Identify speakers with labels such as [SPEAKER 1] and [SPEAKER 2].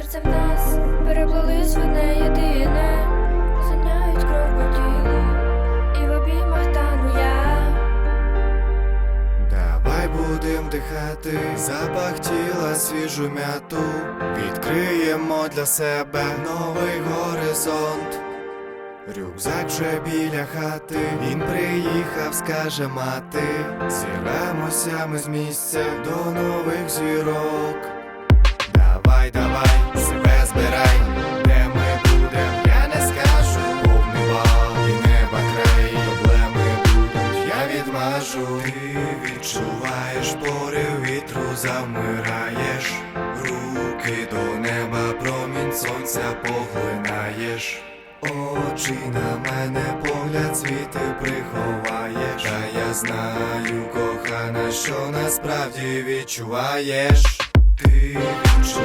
[SPEAKER 1] серце в нас переплились в одне єдине, Розганяють кров по тілу і в обіймах тану я
[SPEAKER 2] Давай будем дихати, запах тіла, свіжу м'яту. Відкриємо для себе новий горизонт. Рюкзак вже біля хати, він приїхав, скаже мати. Зірвемося ми з місця до нових зірок. Давай, давай. Я. Ти відчуваєш порив вітру, замираєш. Руки до неба, промінь сонця поглинаєш. Очі на мене погляд світи приховаєш. Та я знаю, кохана, що насправді відчуваєш. Ти відчуваєш